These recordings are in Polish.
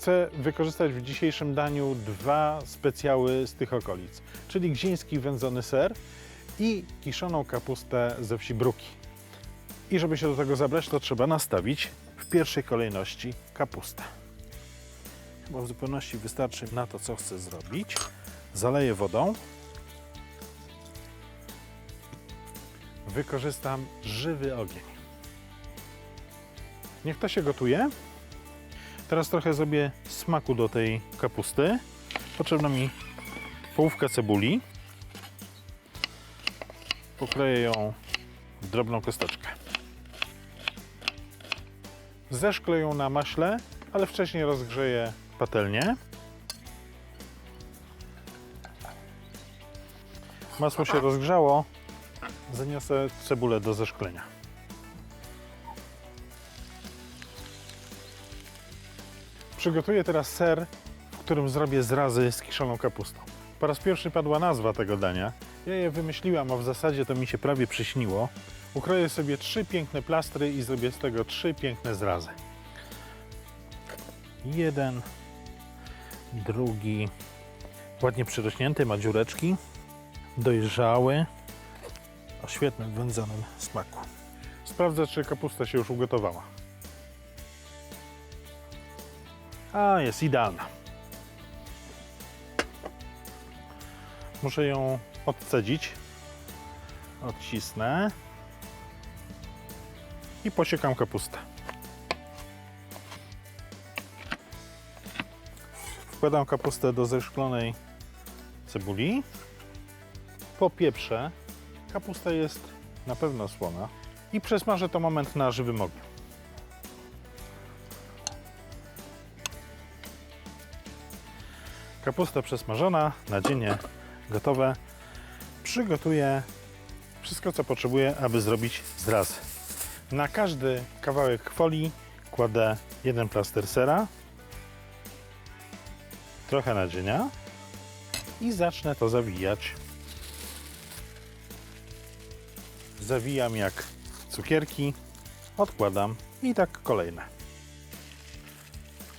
Chcę wykorzystać w dzisiejszym daniu dwa specjały z tych okolic, czyli gziński wędzony ser i kiszoną kapustę ze wsi Bruki. I żeby się do tego zabrać, to trzeba nastawić w pierwszej kolejności kapustę. Chyba w zupełności wystarczy na to, co chcę zrobić. Zaleję wodą. Wykorzystam żywy ogień. Niech to się gotuje. Teraz trochę zrobię smaku do tej kapusty. Potrzebna mi połówka cebuli. Pokroję ją w drobną kosteczkę. Zeszklę ją na maśle, ale wcześniej rozgrzeję patelnię. Masło się rozgrzało. Zaniosę cebulę do zeszklenia. Przygotuję teraz ser, w którym zrobię zrazy z kiszoną kapustą. Po raz pierwszy padła nazwa tego dania. Ja je wymyśliłam, a w zasadzie to mi się prawie przyśniło. Ukroję sobie trzy piękne plastry i zrobię z tego trzy piękne zrazy. Jeden, drugi, ładnie przyrośnięty, ma dziureczki, dojrzały, o świetnym wędzonym smaku. Sprawdzę, czy kapusta się już ugotowała. A, jest idealna. Muszę ją odcedzić. Odcisnę. I posiekam kapustę. Wkładam kapustę do zeszklonej cebuli. Popieprzę. Kapusta jest na pewno słona. I przesmażę to moment na żywym ogniu. Kapusta przesmażona, nadzienie gotowe. Przygotuję wszystko, co potrzebuję, aby zrobić zrazy. Na każdy kawałek folii kładę jeden plaster sera, trochę nadzienia i zacznę to zawijać. Zawijam jak cukierki, odkładam i tak kolejne.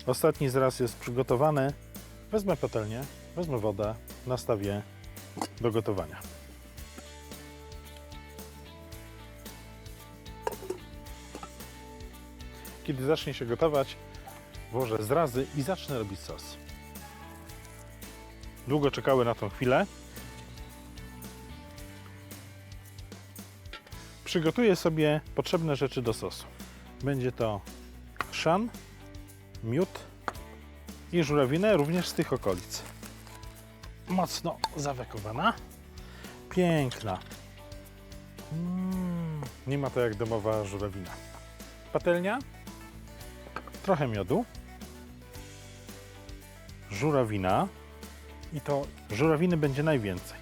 Ostatni zraz jest przygotowany. Wezmę patelnię, wezmę wodę, nastawię do gotowania. Kiedy zacznie się gotować, włożę zrazy i zacznę robić sos. Długo czekały na tą chwilę. Przygotuję sobie potrzebne rzeczy do sosu. Będzie to chrzan, miód, i żurawinę również z tych okolic. Mocno zawekowana. Piękna. Mm, nie ma to jak domowa żurawina. Patelnia. Trochę miodu. Żurawina. I to żurawiny będzie najwięcej.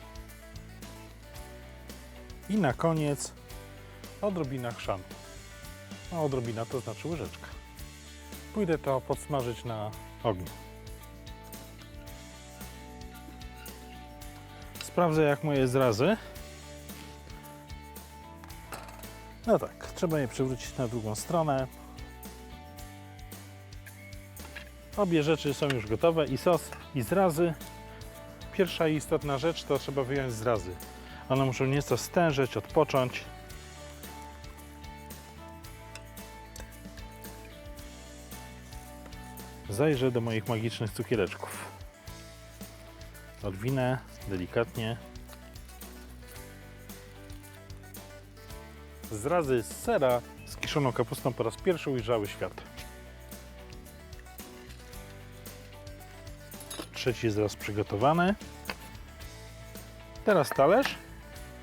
I na koniec odrobina chrzanu. No, odrobina to znaczy łyżeczka. Pójdę to podsmażyć na ogniu. Sprawdzę jak moje zrazy. No tak, trzeba je przewrócić na drugą stronę. Obie rzeczy są już gotowe i sos i zrazy. Pierwsza istotna rzecz to trzeba wyjąć zrazy. One muszą nieco stężeć, odpocząć. Zajrzę do moich magicznych cukiereczków. Odwinę delikatnie. Zrazy z sera z kiszoną kapustą po raz pierwszy ujrzały świat. Trzeci zraz przygotowany. Teraz talerz,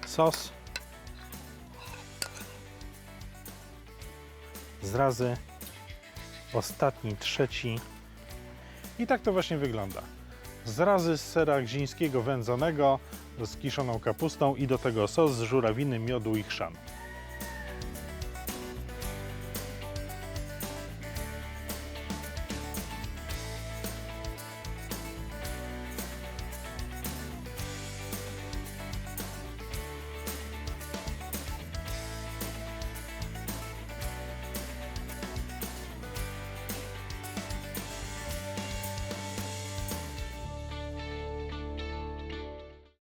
sos, zrazy, ostatni, trzeci, i tak to właśnie wygląda. Zrazy z sera gzińskiego wędzonego z kiszoną kapustą i do tego sos z żurawiny, miodu i chrzanu.